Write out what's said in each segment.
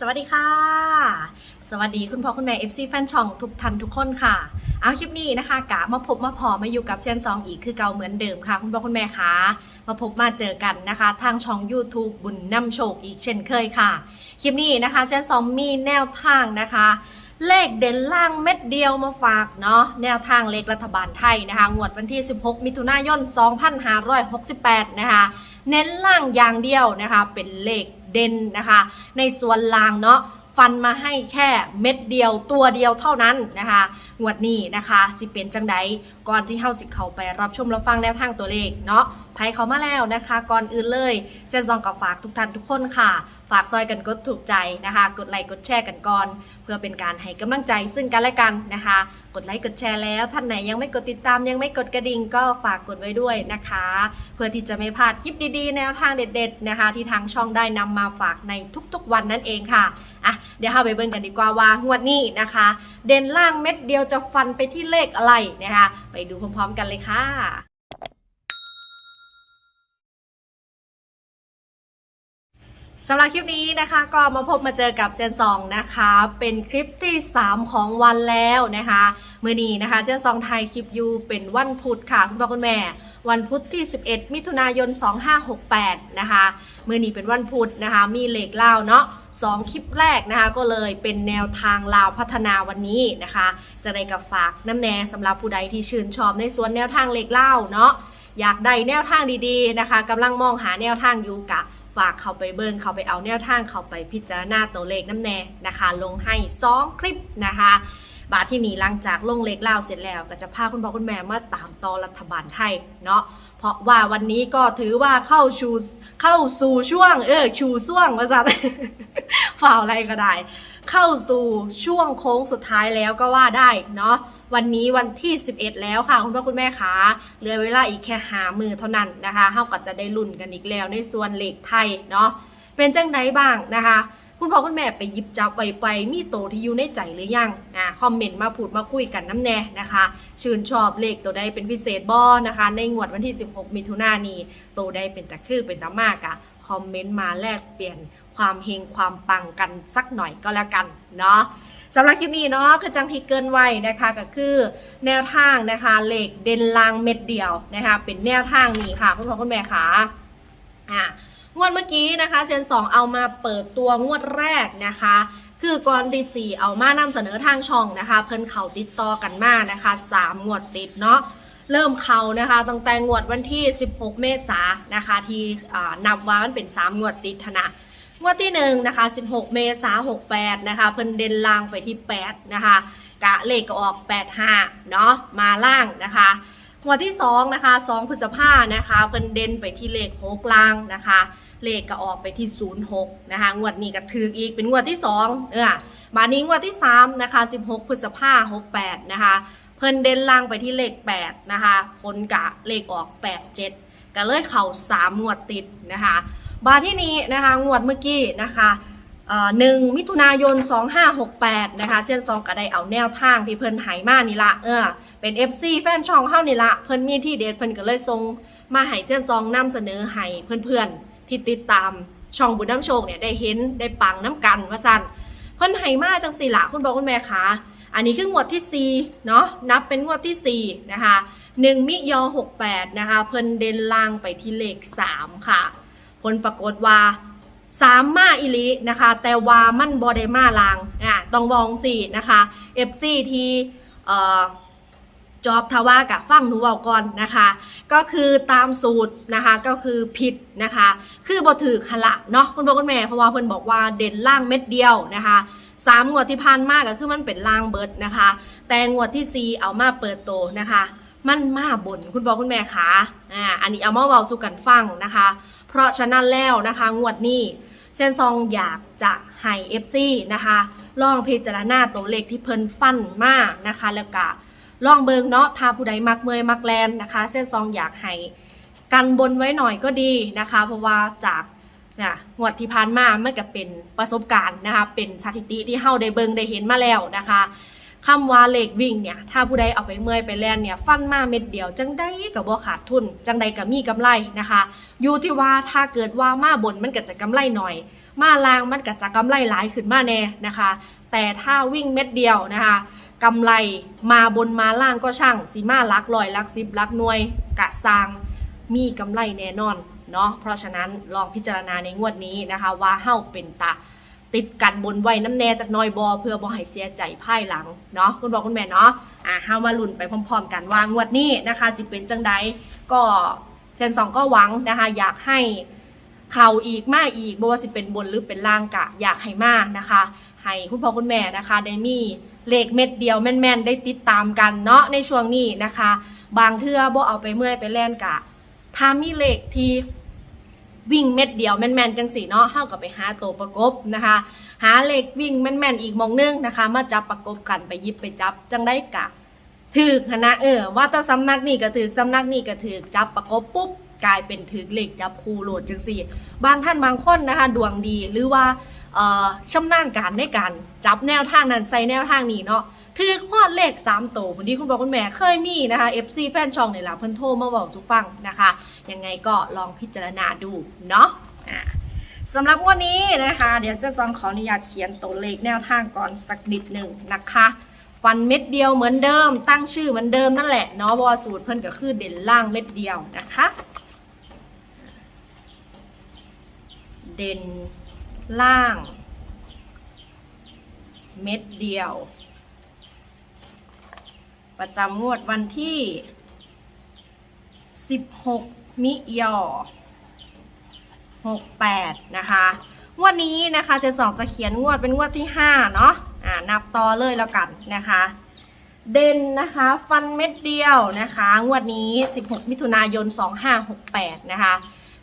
สวัสดีค่ะ สวัสดีคุณพ่อคุณแม่ FC แฟนช่องทุกท่านทุกคนค่ะ เอาคลิปนี้นะคะกะมาพบมาพอมาอยู่กับเซียนซองอีกคือเก่าเหมือนเดิมค่ะ คุณพ่อคุณแม่คะมาพบมาเจอกันนะคะ ทางช่อง YouTube บุญนำโชคอีกเช่นเคยค่ะ คลิปนี้นะคะเซียนซองมีแนวทางนะคะ เลขเด่นล่างเม็ดเดียวมาฝากเนาะแนวทางเลขรัฐบาลไทยนะคะงวดวันที่ 16 มิถุนายน 2568 นะคะ เน้นล่างอย่างเดียวนะคะ เป็นเลข เด่นนะคะ ในส่วนล่างเนาะฟันมาให้แค่เม็ดเดียวตัวเดียวเท่านั้นนะคะงวดนี้นะคะสิเป็นจังได ก่อนที่เฮาสิเข้าไปรับชมรับฟังแนวทางตัวเลขเนาะไผเขามาแล้วนะคะ ก่อนอื่นเลยเซนซองกับฝากทุกท่านทุกคนค่ะ ฝากซอยกันกดถูกใจนะคะ กดไลค์กดแชร์กันก่อน เพื่อเป็นการให้กำลังใจซึ่งกันและกันนะคะ กดไลค์กดแชร์แล้วท่านไหนยังไม่กดติดตามยังไม่กดกระดิ่งก็ฝากกดไว้ด้วยนะคะ เพื่อที่จะไม่พลาดคลิปดีๆ แนวทางเด็ด ๆนะคะ ที่ทางช่องได้นำมาฝากในทุกๆ วันนั่นเองค่ะอะเดี๋ยวเราไปเบิ่งกันดีกว่าว่างวดนี้นะคะ เด่นล่างเม็ดเดียวจะฟันไปที่เลขอะไรนะคะ ไปดูพร้อมๆ กันเลยค่ะ สำหรับคลิปนี้นะคะก็มาพบมาเจอกับเซียนซองนะคะ เป็นคลิปที่ 3 ของวันแล้วนะคะเมื่อนี้นะคะเซียนซองไทยคลิปยูเป็นวันพุธค่ะคุณพ่อคุณแม่ วันพุธที่ 11 มิถุนายน 2568 นะคะเมื่อนี้เป็นวันพุธนะคะ มีเหล็กเล่าเนาะสองคลิปแรกนะคะก็เลยเป็นแนวทางลาวพัฒนาวันนี้นะคะ จะได้กับฝากน้ำแน่สำหรับผู้ใดที่ชื่นชอบในส่วนแนวทางเหล็กเล่าเนาะอยากได้แนวทางดีๆนะคะกำลังมองหาแนวทางอยู่กะ ฝากเขาไปเบิ่งเขาไปเอาแนวทางเขาไปพิจารณาตัวเลขน้ำแน่นะคะ ลงให้ 2 คลิปนะคะ บาทที่นี้หลังจากลงเลขเล่าเสร็จแล้ว ก็จะพาคุณพ่อคุณแม่มาตามต่อรัฐบาลไทยเนาะเพราะว่าวันนี้ก็ถือว่าเข้าชูเข้าสู่ช่วง เออชูช่วงมาสัตฝ่าอะไรก็ได้ เข้าสู่ช่วงโค้งสุดท้ายแล้วก็ว่าได้เนาะวันนี้วันที่ 11 แล้วค่ะ คุณพ่อคุณแม่คะเหลือเวลาอีกแค่หามือเท่านั้นนะคะเฮาก็จะได้ลุ้นกันอีกแล้วในส่วนเลขไทยเนาะเป็นจังไดบ้างนะคะ คุณพ่อคุณแม่ไปหยิบจับไว้ไป มีโตที่อยู่ในใจหรือยังอ่าคอมเมนต์มาพูดมาคุยกันน้ำแน่นะคะ ชื่นชอบเลขตัวใดเป็นพิเศษบ่นะคะ ในงวดวันที่ 16 มิถุนายนนี้โตใดเป็นตะคือเป็นตะมากอะคอมเมนต์มาแลกเปลี่ยนความเฮงความปังกันสักหน่อยก็แล้วกันเนาะสำหรับคลิปนี้เนาะคือจังที่เกินไว้นะคะก็คือ แนวทางนะคะเลขเด่นลางเม็ดเดียวนะคะเป็นแนวทางนี้ค่ะคุณพ่อคุณแม่ค่ะอ่า งวดเมื่อกี้นะคะเซียนสองเอามาเปิดตัวงวดแรกนะคะ คือก่อนดีซีเอามานำเสนอทางช่องนะคะ เพิ่นเขาติดต่อกันมานะคะสามงวดติดเนาะเริ่มเขานะคะตั้งแต่งวดวันที่ 16 เมษายนนะคะ ที่นับว่ามันเป็น 3 งวดติดธนะงวดที่1นะคะ 16 เมษายน68 นะคะ เพิ่นเด่นล่างไปที่ 8 นะคะ กะเลขก็ออก 85 เนาะมาล่างนะคะ งวดที่2นะคะ2พฤษภานะคะเพิ่นเด่นไปที่เลข6ล่างนะคะ เลขก็ออกไปที่06นะคะงวดนี้ก็ถืออีกเป็นงวดที่2เออมานี้งวดที่3นะคะ16 พฤษภา68นะคะเพิ่นเด่นล่างไปที่เลข8นะคะผลกะเลขออก 87ก็เลยเข่า3งวดติดนะคะบาที่นี้นะคะงวดเมื่อกี้นะคะ หนึ่งมิถุนายน 2568 นะคะ เส้นซองก็ได้เอาแนวทางที่เพิ่นหายมานี่ละเออเป็น FC แฟนช่องเฮานี่ละเพิ่นมีที่เด็ดเพิ่นก็เลยส่งมาให้เส้นซองนำเสนอให้เพื่อนๆที่ติดตามช่องบุญน้ำโชคเนี่ยได้เห็นได้ปังน้ำกันว่าซั่นเพิ่นให้มาจังสี่ละคุณบอกคุณแม่คะอันนี้คืองวดที่4เนาะนับเป็นงวดที่4นะคะ1มิยอ68นะคะเพิ่นเด่นล่างไปที่เลข 3 ค่ะ ผลปรากฏว่า สามมาอิลินะคะ แต่ว่ามันบอดมาลางอะต้องมองสี่นะคะ FC ที่เอ่อจอบทว่ากับฟังหนูเอาก่อนนะคะ ก็คือตามสูตรนะคะก็คือผิดนะคะ คือบอถือหนละเนาะคุณพ่อคุณแม่เพราะว่าเพิ่นบอกว่าเด่นล่างเม็ดเดียวนะคะสามงวดที่ผ่านมาก็คือมันเป็นล่างเบิดนะคะ แต่งวดที่สี่เอามาเปิดโตนะคะ มันมาบนคุณพ่อคุณแม่คะอ่าอันนี้เอามาเว้าสู่กันฟังนะคะ เพราะฉะนั้นแล้วนะคะ งวดนี้เซนซองอยากจะให้ FC นะคะลองพิจารณาตัวเลขที่เพิ่นฟันมากนะคะ แล้วก็ลองเบิงเนาะถ้าผู้ใดมักเมยมักแลนนะคะเซนซองอยากให้กันบนไว้หน่อยก็ดีนะคะ เพราะว่าจากเนี่ยงวดที่ผ่านมามันก็เป็นประสบการณ์นะคะ เป็นสถิติที่เฮาได้เบิงได้เห็นมาแล้วนะคะ คำว่าเลขวิ่งเนี่ยถ้าผู้ใดเอาไปเมื่อยไปแล่นเนี่ยฟันมาเม็ดเดียวจังได้กับบ่ขาดทุน จังใดกับมีกำไรนะคะอยู่ที่ว่าถ้าเกิดว่ามาบนมันก็จะกำไรหน่อย มาลางมันก็จะกำไรหลายขึ้นมาแน่นะคะ แต่ถ้าวิ่งเม็ดเดียวนะคะกำไรมาบนมาล่างก็ช่างสีมาลักลอยลักซิบลักหน่วยกะซางมีกำไรแน่นอนเนาะเพราะฉะนั้นลองพิจารณาในงวดนี้นะคะว่าเฮ้าเป็นตะ ติดกันบนไว้น้ำแน่จากน้อยบอเพื่อบ่ให้เสียใจภายหลังเนาะคุณบอกคุณแม่เนาะอะเฮามาลุ้นไปพร้อม ๆ กันว่างวดนี้นะคะจะเป็นจังใดก็เซนสองก็หวังนะคะอยากให้เข่าอีกมาอีกบ่ว่าสิเป็นบนหรือเป็นล่างกะอยากให้มานะคะ ให้คุณพ่อคุณแม่นะคะได้มีเลขเม็ดเดียวแม่นๆ ได้ติดตามกันเนาะในช่วงนี้นะคะ บางเทื่อบ่เอาไปเมื่อยไปแล่นกะถ้ามีเลขที่ วิ่งเม็ดเดียวแม่นๆจังสีเนาะเข้ากับไปหาตัวประกบนะคะ หาเลขวิ่งแม่นๆอีกมองนึงนะคะ มาจับประกบกันไปยิบไปจับจังได้กะถือกหั้นะเออว่าแต่สำนักนี่ก็ถือสำนักนี่ก็ถือจับประกบปุ๊บ กลายเป็นถือกเลขจับคูโหลดจังสี่ บางท่านบางคนนะคะดวงดีหรือว่าเอ่อชำนาญการในการจับแนวทางนั้นใส่แนวทางนี้เนาะถือฮอดเลข3ตัวคนที่คุณบอคุณแม่เคยมีนะคะ FC แฟนช่องในี่ล่ะเพิ่นโทรมาบอกสุฟังนะคะ ยังไงก็ลองพิจารณาดูเนาะสำหรับวันนี้นะคะ เดี๋ยวจะซองขออนุญาตเขียนตัวเลขแนวทางก่อนสักนิดหนึ่งนะคะฟันเม็ดเดียวเหมือนเดิม ตั้งชื่อเหมือนเดิมนั่นแหละเนาะเพราะว่าสูตรเพิ่นก็คือเด่นล่างเม็ดเดียวนะคะ เด่นล่าง เม็ดเดียว ประจำงวดวันที่ 16 มิยอ68 นะคะงวดนี้นะคะเจสองจะเขียนงวดเป็นงวดที่ 5 เนาะอ่านับต่อเลยแล้วกันนะคะ เด่นนะคะฟันเม็ดเดียวนะคะ งวดนี้ 16 มิถุนายน 2568 นะคะ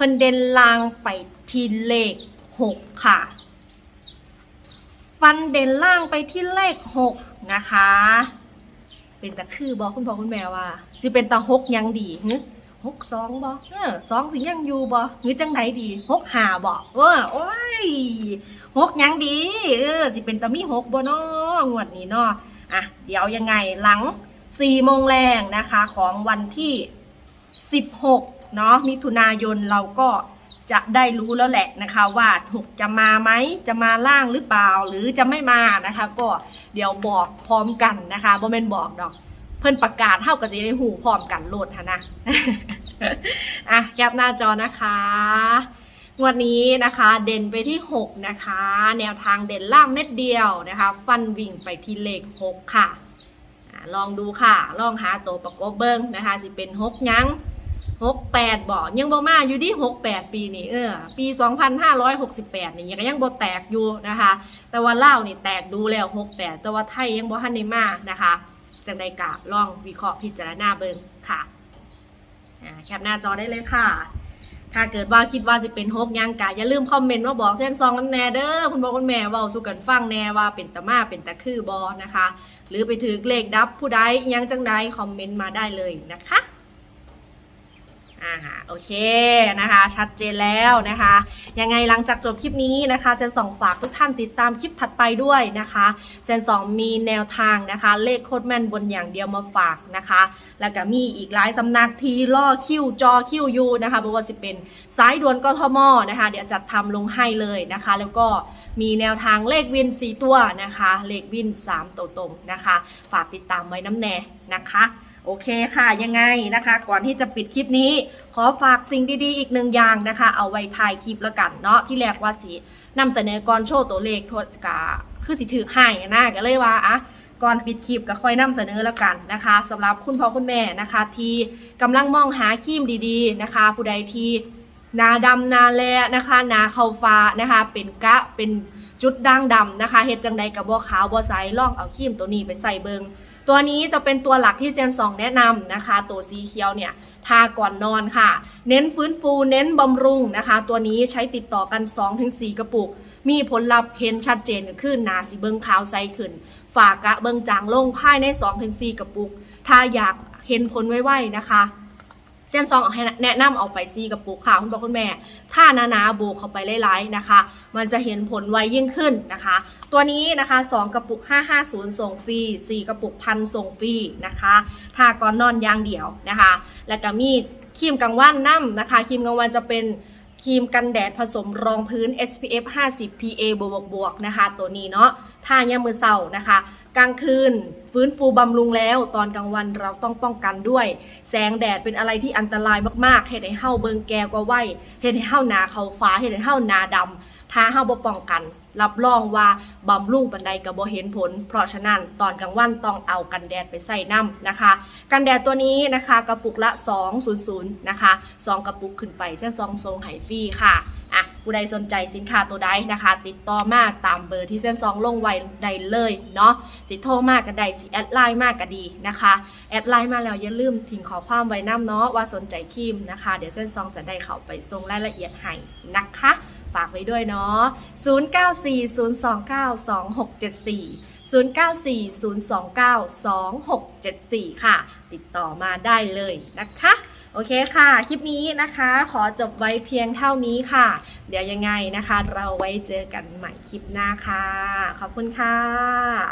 เพิ่นเด่นลางไปที่เลข 6 ค่ะ ฟันเด่นล่างไปที่เลข 6 นะคะ เป็นตะคือบอกคุณพ่อคุณแม่ว่าสิเป็นตะหกยังดีหึหกสองบอเออสองสิยังอยู่บอหรือจังไดดีหกหาบอเออโอ้ยหกยังดีเออสิเป็นตะมีหกบอนาะงวดนี้เนาะอะเดี๋ยวยังไงหลังสี่โมงแรงนะคะของวันที่16 เนาะมิถุนายนเราก็จะได้รู้แล้วแหละนะคะว่าถูกจะมาไหมจะมาล่างหรือเปล่าหรือจะไม่มานะคะ ก็เดี๋ยวบอกพร้อมกันนะคะบ่แม่นบอกดอกเพิ่อนประกาศเท่ากับจะได้หูพร้อมกันโหลดหะนะอะแคปหน้าจอนะคะงวันนี้นะคะเด่นไปที่ 6 นะคะ แนวทางเด่นล่างเม็ดเดียวนะคะ ฟันวิ่งไปที่เลข 6 ค่ะอะลองดูค่ะ ลองหาตัวประกบเบิ้งนะคะ สิเป็น 6 ยัง 68บ่ยังบ่มาอยู่ที่68ปีนี่เออปี2568นี่ยังยังบ่แตกอยู่นะคะ แต่ว่าเล่านี่แตกดูแล้ว68แต่ว่าไทยยังบ่ทันได้มานะคะจังใดกะลองวิเคราะห์พิจารณาเบิ่งค่ะแคปหน้าจอได้เลยค่ะ ถ้าเกิดว่าคิดว่าจะเป็นฮกยังกะอย่าลืมคอมเมนต์มาบอกเส้นซองน้ำแน่เด้อคุณบอกคุณแม่ว้าสู่กันฟังแน่ว่าเป็นตะมาเป็นตะคือบอนะคะ หรือไปถือเลขดับผู้ใดยังจังใดคอมเมนต์มาได้เลยนะคะ อ่าโอเคนะคะ ชัดเจนแล้วนะคะ ยังไงหลังจากจบคลิปนี้นะคะเซนสองฝากทุกท่านติดตามคลิปถัดไปด้วยนะคะเซนสองมีแนวทางนะคะ เลขโคตรแม่นบนอย่างเดียวมาฝากนะคะ แล้วก็มีอีกหลายสำนักทีล่อคิวจอคิวยูนะคะไม่ว่าจะเป็นสายด่วนกทมนะคะ เดี๋ยวจัดทำลงให้เลยนะคะ แล้วก็มีแนวทางเลขวิน 4 ตัวนะคะ เลขวิน 3 ตัวตรงนะคะ ฝากติดตามไว้น้ำแน่นะคะ โอเคค่ะยังไงนะคะ ก่อนที่จะปิดคลิปนี้ ขอฝากสิ่งดีๆ อีกหนึ่งอย่างนะคะ เอาไว้ถ่ายคลิปแล้วกันเนาะที่แรกว่าสินำเสนอก่อนโชว์ตัวเลขโทษกาคือสิถือให้นะก็เลยว่าอะก่อนปิดคลิปก็ค่อยนำเสนอแล้วกันนะคะสำหรับคุณพ่อคุณแม่นะคะ ที่กำลังมองหาครีมดีๆนะคะ ผู้ใดที่นาดำนาแลนะคะนาเข้าฟ้านะคะ เป็นกะเป็นจุดด่างดำนะคะเฮ็ดจังใดกับบัวขาวบัวใสลองเอาครีมตัวนี้ไปใส่เบิง ตัวนี้จะเป็นตัวหลักที่เซียนสองแนะนำนะคะ ตัวสีเขียวเนี่ยทาก่อนนอนค่ะ เน้นฟื้นฟู เน้นบำรุงนะคะ ตัวนี้ใช้ติดต่อกัน 2-4 กระปุก มีผลลัพธ์เห็นชัดเจนขึ้นหนาสีเบิงขาวใสขึ้น ฝากะเบิงจางลงภายใน 2-4 กระปุก ถ้าอยากเห็นผลไวๆนะคะ เส้นซองเอาให้แนะนำเอาไปซีกับปุกค่ะคุณพ่อคุณแม่ ถ้านานาโบกเข้าไปหลายๆนะคะ มันจะเห็นผลไวยิ่งขึ้นนะคะ ตัวนี้นะคะ 2 กระปุก 550 ส่งฟรี4 กระปุกพันส่งฟรีนะคะถ้าก่อนนอนอย่างเดียวนะคะ แล้วก็มีครีมกลางวันน้ำนะคะครีมกลางวันจะเป็นครีมกันแดดผสมรองพื้น SPF 50 PA บวกบวกๆนะคะ ตัวนี้เนาะทายามมือเศร้านะคะ กลางคืน ฟื้นฟูบำรุงแล้ว ตอนกลางวันเราต้องป้องกันด้วย แสงแดดเป็นอะไรที่อันตรายมากๆเห็ดให้เฮาเบิงแกวกว่าไหวเห็ดให้เฮานาเขาฟ้าเห็ดให้เฮานาดำถ้าเฮาบ่ป้องกัน รับรองว่าบำรุงปันใดก็บ่เห็นผล เพราะฉะนั้นตอนกลางวันต้องเอากันแดดไปใส่น้ำนะคะ กันแดดตัวนี้นะคะกระปุกละ 200นะคะ2กระปุกขึ้นไปเส้นซองทรงไหฟรีค่ะ อะผู้ใดสนใจสินค้าตัวใดนะคะ ติดต่อมาตามเบอร์ที่เส้นซองลงไว้ได้เลยเนาะสิโทรมากก็ได้สิแอดไลน์มากก็ดีนะคะแอดไลน์มาแล้วอย่าลืมทิ้งขอความไว้น้ำเนาะว่าสนใจครีมนะคะ เดี๋ยวเส้นซองจะได้เข้าไปส่งรายละเอียดให้นะคะ ฝากไว้ด้วยเนาะ0940292674ค่ะ ติดต่อมาได้เลยนะคะ โอเคค่ะ คลิปนี้นะคะ ขอจบไว้เพียงเท่านี้ค่ะ เดี๋ยวยังไงนะคะ เราไว้เจอกันใหม่คลิปหน้าค่ะ ขอบคุณค่ะ